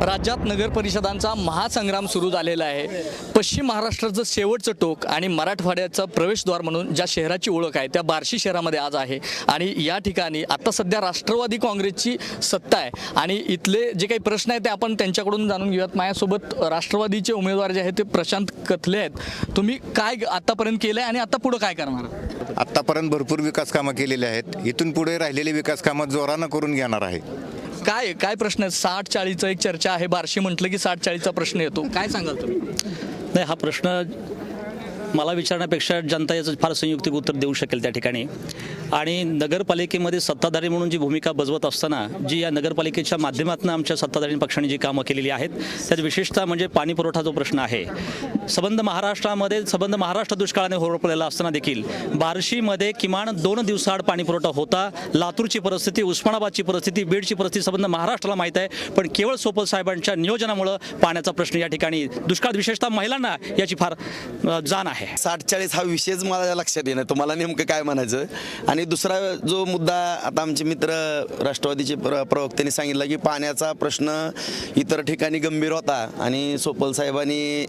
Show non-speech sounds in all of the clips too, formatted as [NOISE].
राज्यात नगर परिषदांचा महासंग्राम सुरू झालेला आहे. पश्चिम महाराष्ट्राचं शेवटचं टोक आणि मराठवाड्याचं प्रवेशद्वार म्हणून ज्या शहराची ओळख आहे त्या बार्शी शहरामध्ये आज आहे. आणि या ठिकाणी आता सध्या राष्ट्रवादी काँग्रेसची सत्ता आहे. आणि इथले जे काही प्रश्न आहेत ते आपण त्यांच्याकडून जाणून घेऊयात. माझ्यासोबत राष्ट्रवादीचे उमेदवार जे आहेत ते प्रशांत कथले आहेत. तुम्ही काय आतापर्यंत केलं आहे आणि आता पुढं काय करणार आत्तापर्यंत भरपूर विकास कामं केलेली आहेत. इथून पुढे राहिलेली विकास कामं जोरानं करून घेणार आहे. काय काय प्रश्न आहे साठ चाळीचा एक चर्चा आहे. बार्शी म्हटलं की साठ चाळीचा प्रश्न येतो. काय सांगाल तुम्ही? नाही हा प्रश्न मला विचारण्यापेक्षा जनता याचं फार संयुक्तिक उत्तर देऊ शकेल त्या ठिकाणी. आणि नगरपालिकेमध्ये सत्ताधारी म्हणून जी भूमिका बजवत असताना जी या नगरपालिकेच्या माध्यमातून आमच्या सत्ताधारी पक्षाने जी कामं केलेली आहेत त्यात विशेषतः म्हणजे पाणी पुरवठा जो प्रश्न आहे संबंध महाराष्ट्रामध्ये संबंध महाराष्ट्र दुष्काळाने होरपलेला असताना देखील बार्शीमध्ये किमान दोन दिवसाआड पाणी पुरवठा होता. लातूरची परिस्थिती उस्मानाबादची परिस्थिती बीडची परिस्थिती संबंध महाराष्ट्राला माहीत आहे पण केवळ सोपल साहेबांच्या नियोजनामुळं पाण्याचा प्रश्न या ठिकाणी दुष्काळ विशेषतः महिलांना याची फार जाण आहे. साठ चाळीस हा विषयच मला लक्षात येणं तुम्हाला नेमकं काय म्हणायचं? आणि दुसरा जो मुद्दा आता आमचे मित्र राष्ट्रवादीचे प्र प्रवक्त्यांनी सांगितलं की पाण्याचा प्रश्न इतर ठिकाणी गंभीर होता आणि सोपल साहेबांनी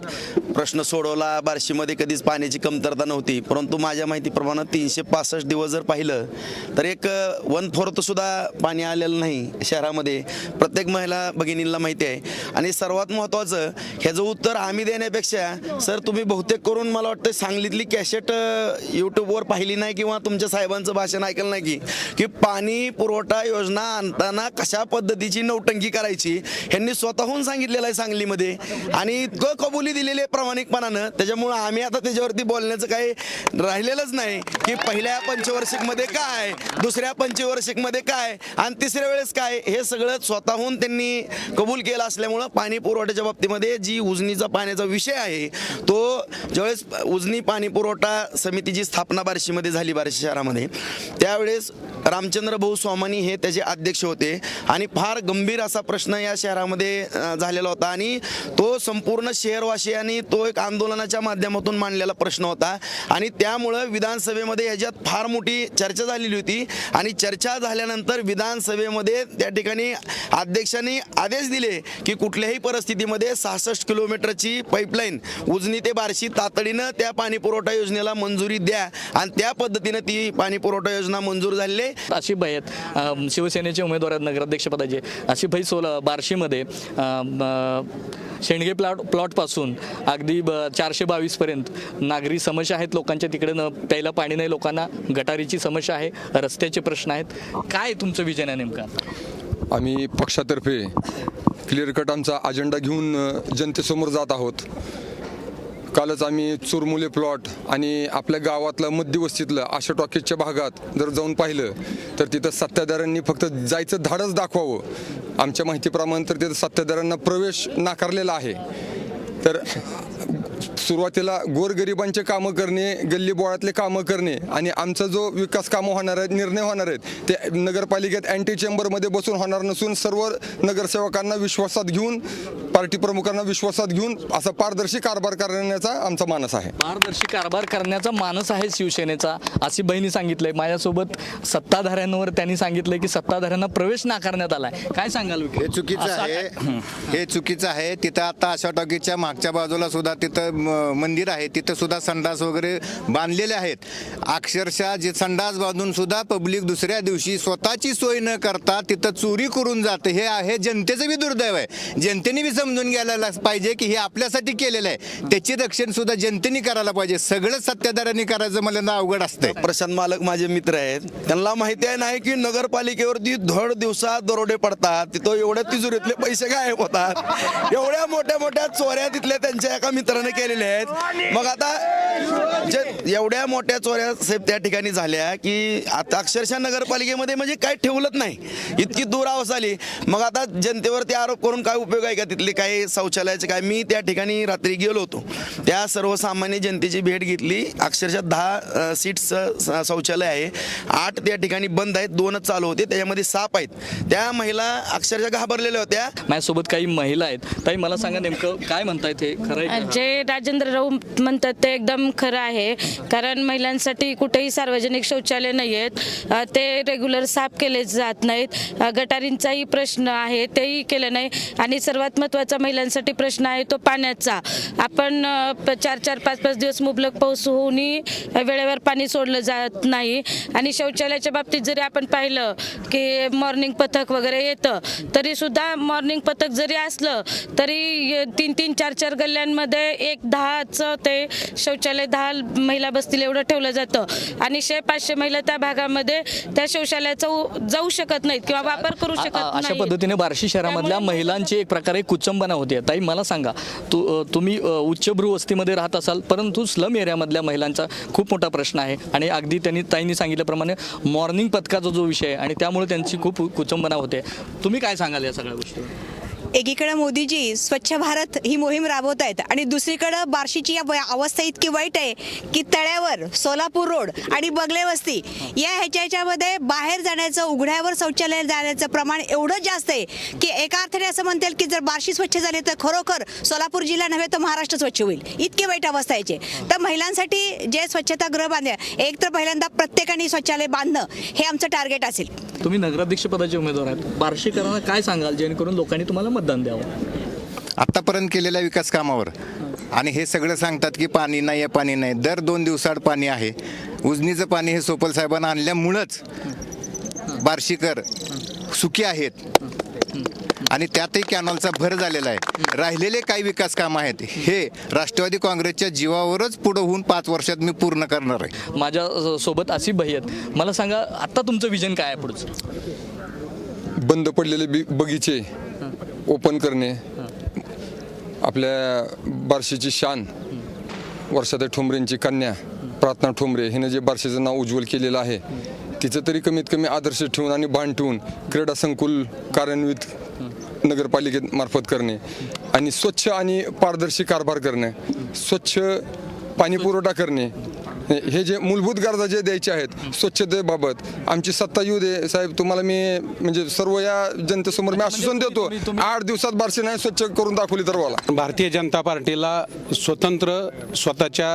प्रश्न सोडवला. बार्शीमध्ये कधीच पाण्याची कमतरता नव्हती. परंतु माझ्या माहितीप्रमाणे तीनशे पासष्ट दिवस जर पाहिलं तर एक वन फोर्थ सुद्धा पाणी आलेलं नाही शहरामध्ये. प्रत्येक महिला भगिनींना माहिती आहे. आणि सर्वात महत्त्वाचं ह्याचं उत्तर आम्ही देण्यापेक्षा सर तुम्ही बहुतेक करून मला वाटतं सांगलीतली कॅसेट यूट्यूबवर पाहिली नाही किंवा तुमच्या साहेबांचं भाषण ऐकलं नाही की की पाणी पुरवठा योजना आणताना कशा पद्धतीची नौटंकी करायची ह्यांनी स्वतःहून सांगितलेलं आहे सांगलीमध्ये. आणि इतकं कबुली दिलेली आहे प्रामाणिकपणानं त्याच्यामुळं आम्ही आता त्याच्यावरती बोलण्याचं काही राहिलेलंच नाही की पहिल्या पंचवार्षिकमध्ये काय दुसऱ्या पंचवार्षिकमध्ये काय आणि तिसऱ्या वेळेस काय हे सगळं स्वतःहून त्यांनी कबूल केलं असल्यामुळं पाणी पुरवठ्याच्या बाबतीमध्ये जी उजनीचा पाण्याचा विषय आहे तो ज्यावेळेस उजनी पाणी पुरवठा समितीची स्थापना बार्शीमध्ये झाली बार्शी शहरामध्ये त्यावेळेस रामचंद्र भाऊ स्वामानी हे त्याचे अध्यक्ष होते. आणि फार गंभीर असा प्रश्न या शहरामध्ये झालेला होता. आणि तो संपूर्ण शहरवासियांनी तो एक आंदोलनाच्या माध्यमातून मांडलेला प्रश्न होता. आणि त्यामुळं विधानसभेमध्ये याच्यात फार मोठी चर्चा झालेली होती. आणि चर्चा झाल्यानंतर विधानसभेमध्ये त्या ठिकाणी अध्यक्षांनी आदेश दिले की कुठल्याही परिस्थितीमध्ये सहासष्ट किलोमीटरची पाईपलाईन उजनी ते बार्शी तातडीनं त्या पाणीपुरवठा योजनेला मंजुरी द्या. आणि त्या पद्धतीनं ती पाणी पुरवठा योजना मंजूर झालेली आहे. आशिफ भाई आहेत. शिवसेनेचे उमेदवार आहेत नगराध्यक्षपदाचे आशिफ भाई सोला बार्शीमध्ये शेंडगे प्लॉट प्लॉटपासून अगदी ब चारशे बावीसपर्यंत नागरी समस्या आहेत लोकांच्या तिकडे न प्यायला पाणी नाही लोकांना गटारीची समस्या आहे रस्त्याचे प्रश्न आहेत. काय तुमचं विजन आहे नेमका? आम्ही पक्षातर्फे क्लिअर कट आमचा अजेंडा घेऊन जनतेसमोर जात आहोत. कालच आम्ही चुरमुले प्लॉट आणि आपल्या गावातलं मध्यवस्तीतलं आशा टॉकीजच्या भागात जर जाऊन पाहिलं तर तिथं सत्ताधाऱ्यांनी फक्त जायचं धाडच दाखवावं. आमच्या माहितीप्रमाणे तर तिथं सत्ताधाऱ्यांना प्रवेश नाकारलेला आहे. तर सुरुवातीला गोरगरिबांचे कामं करणे गल्ली बोळातले कामं करणे आणि आमचा जो विकास कामं होणार आहेत निर्णय होणार आहेत ते नगरपालिकेत अँटी चेंबरमध्ये बसून होणार नसून सर्व नगरसेवकांना विश्वासात घेऊन पार्टी प्रमुखांना विश्वासात घेऊन असा पारदर्शी कारभार करण्याचा आमचा मानस आहे. पारदर्शी कारभार करण्याचा मानस आहे शिवसेनेचा अशी बहिणी सांगितलंय. माझ्यासोबत सत्ताधाऱ्यांवर त्यांनी सांगितलंय की सत्ताधाऱ्यांना प्रवेश नाकारण्यात आलाय. काय सांगाल? हे चुकीचं आहे. हे चुकीचं आहे. तिथं आता आशा टॉकीजच्या मागच्या बाजूला सुद्धा तिथं मंदिर आहे तिथं सुद्धा संडास वगैरे बांधलेले आहेत. अक्षरशः जे संडास बांधून सुद्धा पब्लिक दुसऱ्या दिवशी स्वतःची सोय न करता तिथं चोरी करून जातं. हे आहे जनतेचं बी दुर्दैव आहे. जनतेने बी समजून घ्यायला पाहिजे की हे आपल्यासाठी केलेलं आहे. त्याची रक्षण सुद्धा जनतेने करायला पाहिजे. सगळं सत्ताधाऱ्यांनी करायचं मला ना अवघड असतं प्रशांत मालक माझे मित्र आहेत. त्यांना माहिती आहे नाही की नगरपालिकेवरती धड दिवसात दरोडे पडतात. तिथं एवढ्या तिजोरीतले पैसे गायब होतात. एवढ्या मोठ्या मोठ्या चोऱ्या तिथल्या त्यांच्या एका मित्राने केलेल्या आहेत. मग आता जे एवढ्या मोठ्या चोऱ्या साहेब त्या ठिकाणी झाल्या की आता अक्षरशः नगरपालिकेमध्ये म्हणजे काय ठेवलंच नाही. इतकी दूर अवस्था आली. मग आता जनतेवरती आरोप करून काय उपयोग आहे का तिथले काय शौचालयाचे काय? मी त्या ठिकाणी रात्री गेलो होतो. त्या सर्वसामान्य जनतेची भेट घेतली. अक्षरशः दहा सीट्स शौचालय आहे. आठ त्या ठिकाणी बंद आहेत. दोनच चालू होते. त्याच्यामध्ये साप आहेत. त्या महिला अक्षरशः घाबरलेल्या होत्या. माझ्यासोबत काही महिला आहेत. ताई मला सांगा नेमकं काय म्हणतायत हे? खरं? जे राजेंद्र राऊ म्हणतात ते एकदम एकदम खरं आहे. कारण महिलांसाठी कुठेही सार्वजनिक शौचालय नाही आहेत ते रेग्युलर साफ केले जात नाहीत. गटारींचाही प्रश्न आहे तेही केलं नाही. आणि सर्वात महत्त्वाचा महिलांसाठी प्रश्न आहे तो पाण्याचा. आपण चार चार पाच पाच दिवस मुबलक पाऊस होऊनही वेळेवर पाणी सोडलं जात नाही. आणि शौचालयाच्या बाबतीत जरी आपण पाहिलं की मॉर्निंग पथक वगैरे येतं तरी सुद्धा मॉर्निंग पथक जरी असलं तरी तीन तीन चार चार गल्ल्यांमध्ये एक दहाचं ते शौचालय दहा महिला बसतील एवढं ठेवलं जातं. आणि शे पाचशे महिला त्या भागामध्ये त्या शौचालयाचा जाऊ शकत नाहीत किंवा वापर करू शकत आ- अशा. पद्धतीने बार्शी शहरामधल्या महिलांची एक प्रकारे कुचंबना होते. ताई मला सांगा तू तुम्ही उच्चभ्रू वस्तीमध्ये राहत असाल परंतु स्लम एरियामधल्या महिलांचा खूप मोठा प्रश्न आहे. आणि अगदी त्यांनी ताईंनी सांगितल्याप्रमाणे मॉर्निंग पथकाचा जो विषय आहे आणि त्यामुळे त्यांची खूप कुचंबना होते. तुम्ही काय सांगाल या सगळ्या गोष्टीवर? एकीकडे मोदीजी स्वच्छ भारत ही मोहीम राबवत आहेत आणि दुसरीकडं बार्शीची या अवस्था इतकी वाईट आहे की तळ्यावर सोलापूर रोड आणि बगले वस्ती या ह्याच्या ह्याच्यामध्ये बाहेर जाण्याचं उघड्यावर शौचालय जाण्याचं प्रमाण एवढं जास्त आहे की एका अर्थाने असं म्हणता येईल की जर बार्शी स्वच्छ झाली तर खरोखर सोलापूर जिल्हा नव्हे तर महाराष्ट्र स्वच्छ होईल. इतकी वाईट अवस्था याची. तर महिलांसाठी जे स्वच्छतागृह बांधले एक तर पहिल्यांदा प्रत्येकाने शौचालय बांधणं हे आमचं टार्गेट असेल. तुम्ही नगराध्यक्ष पदाचे उमेदवार आहात. बार्शीकरांना काय सांगाल? जेणेकरून लोकांनी तुम्हाला मतदान द्यावं आत्तापर्यंत केलेल्या विकास कामावर. आणि हे सगळं सांगतात की पाणी नाही आहे पाणी नाही. दर दोन दिवसाआड पाणी आहे. उजनीचं पाणी हे सोपल साहेबांना आणल्यामुळंच बार्शीकर सुखी आहेत. आणि त्यातही कॅनॉलचा भर झालेला आहे. राहिलेले काही विकास कामं आहेत हे राष्ट्रवादी काँग्रेसच्या जीवावरच पुढं होऊन पाच वर्षात मी पूर्ण करणार आहे. माझ्या सोबत आसिफ भाई आहेत. मला सांगा आता तुमचं विजन काय आहे पुढचं? बंद पडलेले बी बगीचे. ओपन करणे आपल्या बार्शीची शान वर्षाताई ठोंबरेंची कन्या प्रार्थना ठोंबरे हिनं जे बार्शीचं नाव उज्ज्वल केलेलं आहे तिचं तरी कमीत कमी आदर्श ठेवून आणि बाण ठेवून क्रीडा संकुल कार्यान्वित नगरपालिकेत मार्फत करणे आणि स्वच्छ आणि पारदर्शी कारभार करणे स्वच्छ पाणी पुरवठा करणे [LAUGHS] हे जे मूलभूत गरजा जे द्यायचे आहेत स्वच्छतेबाबत आमची सत्ता येऊ दे साहेब तुम्हाला मी म्हणजे सर्व या जनतेसमोर मी आश्वासन देतो आठ दिवसात बारशे नाही स्वच्छ करून दाखवली तर मला भारतीय जनता पार्टीला स्वतंत्र स्वतःच्या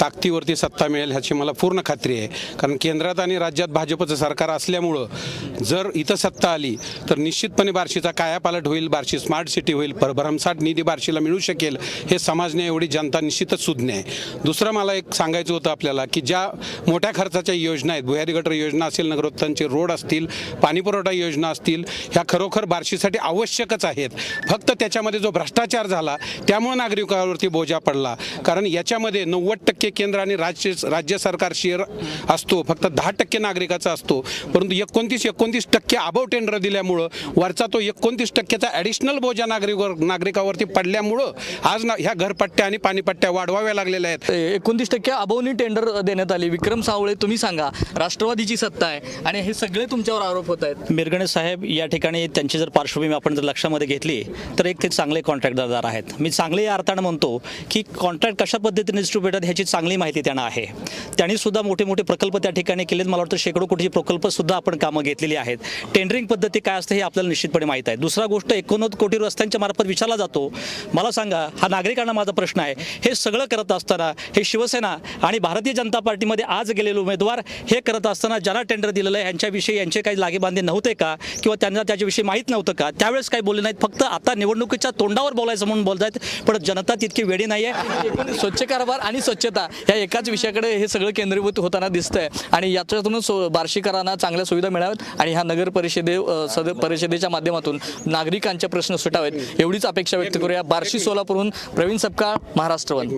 ताकदीवरती सत्ता मिळेल ह्याची मला पूर्ण खात्री आहे. कारण केंद्रात आणि राज्यात भाजपचं सरकार असल्यामुळं जर इथं सत्ता आली तर निश्चितपणे बार्शीचा कायापालट होईल बार्शी स्मार्ट सिटी होईल पर भरमसाठ निधी बार्शीला मिळू शकेल हे समजणे एवढी जनता निश्चितच सुज्ञ आहे. दुसरं मला एक सांगायचं होतं आपल्याला. की ज्या मोठ्या खर्चाच्या योजना आहेत भुयारी गटर योजना असेल नगरोत्थानचे रोड असतील पाणीपुरवठा योजना असतील ह्या खरोखर बार्शीसाठी आवश्यकच आहेत. फक्त त्याच्यामध्ये जो भ्रष्टाचार झाला त्यामुळे नागरिकांवरती बोजा पडला. कारण याच्यामध्ये नव्वद टक्के केंद्र आणि राज्य राज्य सरकार शेअर असतो फक्त दहा टक्के नागरिकाचा असतो. परंतु एकोणतीस एकोणतीस टक्के अबव टेंडर दिल्यामुळं वरचा तो एकोणतीस टक्क्याचा ॲडिशनल बोजा नागरिक नागरिकावरती पडल्यामुळं आज ना ह्या घरपट्ट्या आणि पाणीपट्ट्या वाढवाव्या लागलेल्या आहेत. एकोणतीस टक्के अबवनी टेंडर देण्यात आली. विक्रम सावळे तुम्ही सांगा राष्ट्रवादीची सत्ता आहे आणि हे सगळे तुमच्यावर आरोप होत आहेत. मिरगणे साहेब या ठिकाणी त्यांची जर पार्श्वभूमी आपण जर लक्षामध्ये घेतली तर एक ते चांगले कॉन्ट्रॅक्टदार आहेत. मी चांगले या अर्थानं म्हणतो की कॉन्ट्रॅक्ट कशा पद्धतीने डिस्ट्रीब्युट होतात ह्याची चांगली माहिती त्यांना आहे. त्यांनी सुद्धा मोठे मोठे प्रकल्प त्या ठिकाणी केलेत. मला वाटतं शेकडो कोटीचे प्रकल्प सुद्धा आपण कामं घेतलेली आहेत. टेंडरिंग पद्धती काय असते हे आपल्याला निश्चितपणे माहीत आहे. दुसरा गोष्ट एकोणनव्वद कोटी रस्त्यांच्या मार्फत विचारला जातो. मला सांगा हा नागरिकांना माझा प्रश्न आहे. हे सगळं करत असताना हे शिवसेना आणि भारतीय जनता पार्टीमध्ये आज गेलेले उमेदवार हे करत असताना ज्यांना टेंडर दिलेलं आहे यांच्याविषयी यांचे काही लागेबांधे नव्हते का? किंवा त्यांना त्याच्याविषयी माहीत नव्हतं का? त्यावेळेस काही बोलले नाहीत. फक्त आता निवडणुकीच्या तोंडावर बोलायचं म्हणून बोलत आहेत. पण जनता तितकी वेळी नाही आहे स्वच्छ कारभार आणि स्वच्छता या एकाच विषयाकडे हे सगळं केंद्रीभूत होताना दिसतंय. आणि याच्यातूनच सो- बार्शीकरांना चांगल्या सुविधा मिळाव्यात. आणि ह्या नगर परिषदे सद परिषदेच्या माध्यमातून नागरिकांचे प्रश्न सुटावेत. एवढीच अपेक्षा व्यक्त करूया. बार्शी सोलापूरहून प्रवीण सपकाळ महाराष्ट्र वन.